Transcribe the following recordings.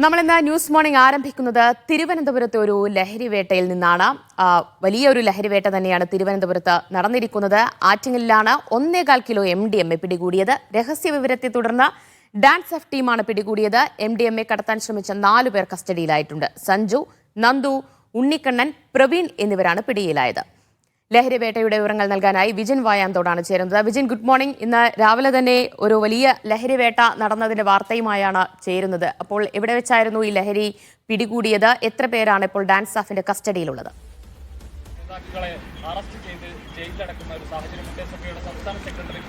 നമ്മൾ ഇന്ന് news morning ആരംഭിക്കുന്നത് തിരുവനന്തപുരത്തെ ഒരു ലഹരിവേട്ടയിൽ നിന്നാണ്. വലിയൊരു ലഹരിവേട്ട തന്നെയാണ് തിരുവനന്തപുരത്ത് നടന്നിരിക്കുന്നത്. ആറ്റിങ്ങലിലാണ് ഒന്നേകാൽ kilo M D M A പിടികൂടിയത്. രഹസ്യ വിവരത്തെ തുടർന്ന് ഡാൻസ് എഫ് ടീമാണ് പിടികൂടിയത്. എം ഡി എം എ കടത്താൻ ശ്രമിച്ച നാലു പേർ കസ്റ്റഡിയിലായിട്ടുണ്ട്. സഞ്ജു നന്ദു ഉണ്ണിക്കണ്ണൻ പ്രവീൺ എന്നിവരാണ് പിടിയിലായത്. ലഹരിവേട്ടയുടെ വിവരങ്ങൾ നൽകാനായി വിജിൻ വായാന്തോടാണ് ചേരുന്നത്. Vijin good morning. ഇന്ന് രാവിലെ തന്നെ ഒരു വലിയ ലഹരിവേട്ട നടന്നതിന്റെ വാർത്തയുമായാണ് ചേരുന്നത്. അപ്പോൾ എവിടെ വെച്ചായിരുന്നു ഈ ലഹരി പിടികൂടിയത്? എത്ര പേരാണ് ഇപ്പോൾ ഡാൻസ് സ്റ്റാഫിന്റെ കസ്റ്റഡിയിലുള്ളത്? അറസ്റ്റ് ചെയ്ത് ഒരു സാഹചര്യം സെക്രട്ടറി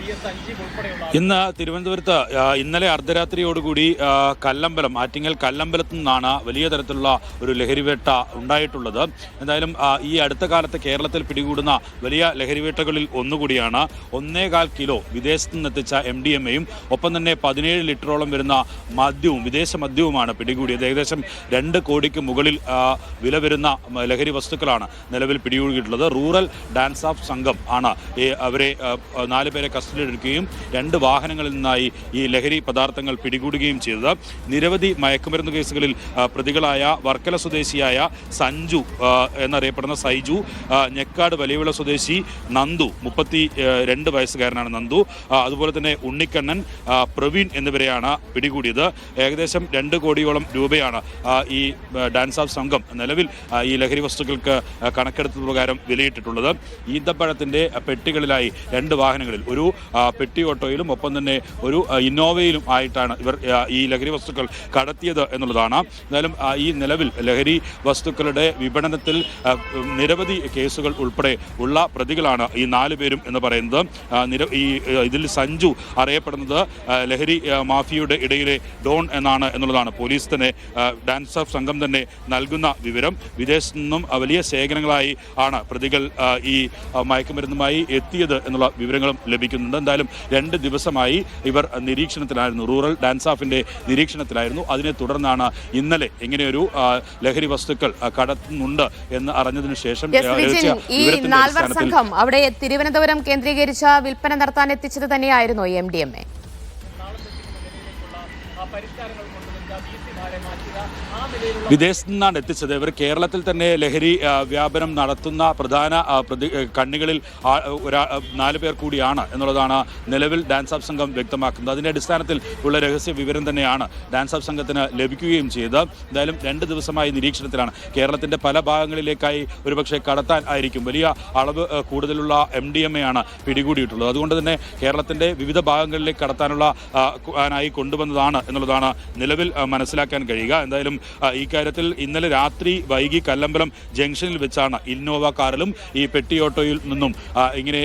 ഇന്ന് തിരുവനന്തപുരത്ത് ഇന്നലെ അർദ്ധരാത്രിയോടുകൂടി കല്ലമ്പലം ആറ്റിങ്ങൽ കല്ലമ്പലത്തു നിന്നാണ് വലിയ തരത്തിലുള്ള ഒരു ലഹരിവേട്ട ഉണ്ടായിട്ടുള്ളത്. എന്തായാലും ഈ അടുത്ത കാലത്ത് കേരളത്തിൽ പിടികൂടുന്ന വലിയ ലഹരിവേട്ടകളിൽ ഒന്നുകൂടിയാണ്. ഒന്നേകാൽ കിലോ വിദേശത്തു നിന്നെത്തിച്ച എം ഡി എം എയും ഒപ്പം തന്നെ പതിനേഴ് ലിറ്ററോളം വരുന്ന മദ്യവും വിദേശ മദ്യവുമാണ് പിടികൂടിയത്. ഏകദേശം രണ്ട് കോടിക്ക് മുകളിൽ വില വരുന്ന ലഹരി വസ്തുക്കളാണ് നിലവിൽ പിടികൂടിയിട്ടുള്ളത്. റൂറൽ ഡാൻസ് ഓഫ് സംഘം ആണ്. അവരെ നാല് പേരെ കസ്റ്റഡിയിലെടുക്കുകയും രണ്ട് വാഹനങ്ങളിൽ നിന്നായി ഈ ലഹരി പദാർത്ഥങ്ങൾ പിടികൂടുകയും ചെയ്തത്. നിരവധി മയക്കുമരുന്ന് കേസുകളിൽ പ്രതികളായ വർക്കല സ്വദേശിയായ സഞ്ജു എന്നറിയപ്പെടുന്ന സൈജു ഞെക്കാട് വലിയവിള സ്വദേശി നന്ദു മുപ്പത്തി രണ്ട് വയസ്സുകാരനാണ് നന്ദു അതുപോലെ തന്നെ ഉണ്ണിക്കണ്ണൻ പ്രവീൺ എന്നിവരെയാണ് പിടികൂടിയത്. ഏകദേശം രണ്ട് കോടിയോളം രൂപയാണ് ഈ ഡാൻസ് ഓഫ് സംഘം നിലവിൽ ഈ ലഹരി വസ്തുക്കൾക്ക് കണക്കെടുത്ത പ്രകാരം വിലയിട്ടിട്ടുള്ളത്. ഈന്തപ്പഴത്തിന്റെ ആ, പെട്ടികളിലായി രണ്ട് വാഹനങ്ങളിൽ. ഒരു പെട്ടി ഓട്ടോയിലും ഒപ്പം തന്നെ ഒരു ഇന്നോവയിലും ആയിട്ടാണ് ഇവർ ഈ ലഹരി വസ്തുക്കൾ കടത്തിയത് എന്നുള്ളതാണ്. എന്തായാലും ഈ നിലവിൽ ലഹരി വസ്തുക്കളുടെ വിപണനത്തിൽ നിരവധി കേസുകൾ ഉൾപ്പെടെ ഉള്ള പ്രതികളാണ് ഈ നാല് പേരും എന്ന് പറയുന്നത്. ഈ ഇതിൽ സഞ്ജു അറിയപ്പെടുന്നത് ലഹരി മാഫിയയുടെ ഇടയിലെ ഡോൺ എന്നാണ് എന്നുള്ളതാണ്. പോലീസ് തന്നെ ഡാൻസ് ഓഫ് സംഘം തന്നെ നൽകുന്ന വിവരം. വിദേശത്തു നിന്നും വലിയ ശേഖരങ്ങളായി ആണ് പ്രതികൾ ഈ മയക്കുമരുന്നുമായി എത്തിയത് എന്നുള്ള വിവരങ്ങളും ലഭിക്കുന്നുണ്ട്. എന്തായാലും രണ്ട് ദിവസമായി ഇവർ നിരീക്ഷണത്തിലായിരുന്നു. Rural dance ഓഫിന്റെ നിരീക്ഷണത്തിലായിരുന്നു. അതിനെ തുടർന്നാണ് ഇന്നലെ ഇങ്ങനെയൊരു ലഹരി വസ്തുക്കൾ കടത്തുന്നുണ്ട് എന്ന് അറിഞ്ഞതിനു ശേഷം ഈ നാൽവർ സംഘം അവിടെ തിരുവനന്തപുരം കേന്ദ്രീകരിച്ച വിൽപ്പന നടത്താൻ എത്തിച്ചത് തന്നെയായിരുന്നു എം ഡി എം എ. ആ പരിഷ്കാരങ്ങൾ കൊണ്ടുവരിക ബി സി നിലയിലുള്ള വിദേശത്തു നിന്നാണ് എത്തിച്ചത്. ഇവർ കേരളത്തിൽ തന്നെ ലഹരി വ്യാപനം നടത്തുന്ന പ്രധാന പ്രതി കണ്ണികളിൽ ഒരാ നാല് പേർ കൂടിയാണ് എന്നുള്ളതാണ് നിലവിൽ ഡാൻസ് ഓഫ് സംഘം വ്യക്തമാക്കുന്നത്. അതിന്റെ അടിസ്ഥാനത്തിൽ ഉള്ള രഹസ്യ വിവരം തന്നെയാണ് ഡാൻസ് ഓഫ് സംഘത്തിന് ലഭിക്കുകയും ചെയ്തത്. എന്തായാലും രണ്ട് ദിവസമായി നിരീക്ഷണത്തിലാണ്. കേരളത്തിന്റെ പല ഭാഗങ്ങളിലേക്കായി ഒരുപക്ഷെ കടത്താൻ ആയിരിക്കും. വലിയ അളവ് കൂടുതലുള്ള എം ഡി എം എ ആണ് പിടികൂടിയിട്ടുള്ളത്. അതുകൊണ്ട് തന്നെ കേരളത്തിന്റെ വിവിധ ഭാഗങ്ങളിലേക്ക് കടത്താനുള്ള ആയി കൊണ്ടുവന്നതാണ് എന്നുള്ളതാണ് നിലവിൽ മനസ്സിലാക്കാൻ കഴിയുക. എന്തായാലും ആ, ഈ കാര്യത്തിൽ ഇന്നലെ രാത്രി വൈകി കല്ലമ്പലം ജംഗ്ഷനിൽ വെച്ചാണ് ഇന്നോവ കാറിലും ഈ പെട്ടി ഓട്ടോയിൽ നിന്നും ഇങ്ങനെ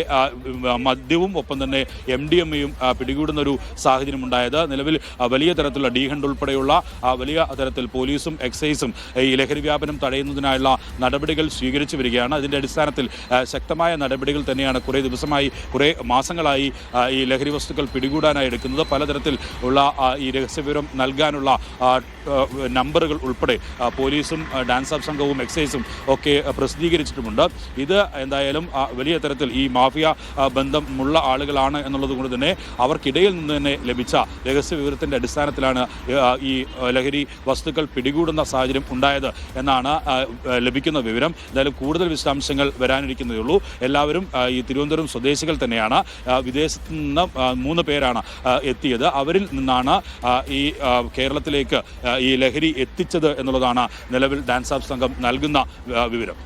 മദ്യവും ഒപ്പം തന്നെ എം ഡി എം എയും പിടികൂടുന്ന ഒരു സാഹചര്യം ഉണ്ടായത് നിലവിൽ വലിയ തരത്തിലുള്ള ഡീഹണ്ട് ഉൾപ്പെടെയുള്ള വലിയ തരത്തിൽ പോലീസും എക്സൈസും ഈ ലഹരി വ്യാപനം തടയുന്നതിനായുള്ള നടപടികൾ സ്വീകരിച്ചു വരികയാണ്. അതിന്റെ അടിസ്ഥാനത്തിൽ ശക്തമായ നടപടികൾ തന്നെയാണ് കുറേ ദിവസമായി കുറേ മാസങ്ങളായി ഈ ലഹരി വസ്തുക്കൾ പിടികൂടാനായി എടുക്കുന്നത്. പലതരത്തിൽ ഉള്ള ഈ രഹസ്യവിവരം നൽകാനുള്ള ആ, ആ, ഉൾപ്പെടെ പോലീസും ഡാൻസ് ഓഫ് സംഘവും എക്സൈസും ഒക്കെ പ്രസിദ്ധീകരിച്ചിട്ടുമുണ്ട്. ഇത് എന്തായാലും വലിയ തരത്തിൽ ഈ മാഫിയ ബന്ധമുള്ള ആളുകളാണ് എന്നുള്ളത് കൊണ്ട് തന്നെ അവർക്കിടയിൽ നിന്ന് തന്നെ ലഭിച്ച രഹസ്യ വിവരത്തിന്റെ അടിസ്ഥാനത്തിലാണ് ഈ ലഹരി വസ്തുക്കൾ പിടികൂടുന്ന സാഹചര്യം ഉണ്ടായത് എന്നാണ് ലഭിക്കുന്ന വിവരം. എന്തായാലും കൂടുതൽ വിശദാംശങ്ങൾ വരാനിരിക്കുന്നതേ ഉള്ളൂ. എല്ലാവരും ഈ തിരുവനന്തപുരം സ്വദേശികൾ തന്നെയാണ് വിദേശത്ത് നിന്ന് മൂന്ന് പേരാണ് എത്തിയത്. അവരിൽ നിന്നാണ് ഈ കേരളത്തിലേക്ക് ഈ ലഹരി എത്തിച്ചത് എന്നുള്ളതാണ് നിലവിൽ ഡാൻസ് ആപ്പ് സംഘം നൽകുന്ന വിവരം.